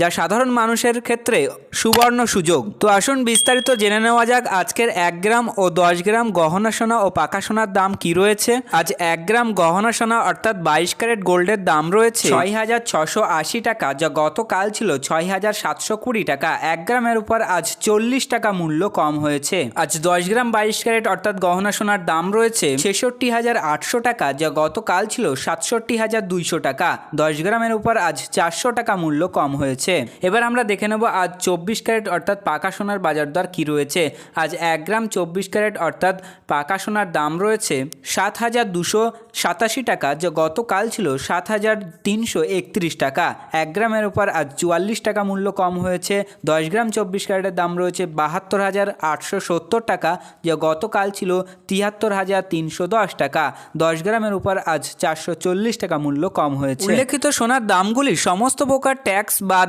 যা সাধারণ মানুষের ক্ষেত্রে সুবর্ণ সুযোগ। তো আসুন বিস্তারিত জেনে নেওয়া যাক আজকের এক গ্রাম ও দশ গ্রাম গহনা সোনা ও পাকা সোনার দাম কি রয়েছে। আজ এক গ্রাম গহনা সোনা অর্থাৎ বাইশ ক্যারেট গোল্ডের দাম রয়েছে ছয় হাজার ছশো আশি টাকা যা গতকাল ছিল ছয় হাজার সাতশো কুড়ি টাকা। এক গ্রামের উপর আজ চল্লিশ টাকা মূল্য কম হয়েছে। আজ দশ গ্রাম বাইশ ক্যারেট অর্থাৎ গহনা সোনার দাম রয়েছে ছেষট্টি হাজার আটশো টাকা যা গতকাল ছিল সাতষট্টি হাজার দুইশো টাকা। দশ গ্রামের উপর আজ চারশো টাকা মূল্য কম হয়েছে। এবার আমরা দেখে নেব আজ চব্বিশ ক্যারেট অর্থাৎ পাকা সোনার বাজার দর কী রয়েছে। আজ এক গ্রাম চব্বিশ ক্যারেট অর্থাৎ পাকা সোনার দাম রয়েছে সাত হাজার দুশো সাতাশি টাকা, যা গতকাল ছিল সাত হাজার তিনশো একত্রিশ টাকা। এক গ্রামের উপর আজ চুয়াল্লিশ টাকা মূল্য কম হয়েছে। দশ গ্রাম চব্বিশ ক্যারেটের দাম রয়েছে বাহাত্তর হাজার আটশো সত্তর টাকা, যা গতকাল ছিল তিয়াত্তর হাজার তিনশো দশ টাকা। দশ গ্রামের উপর আজ চারশো চল্লিশ টাকা মূল্য কম হয়েছে। উল্লেখিত সোনার দামগুলি সমস্ত প্রকার ট্যাক্স বাদ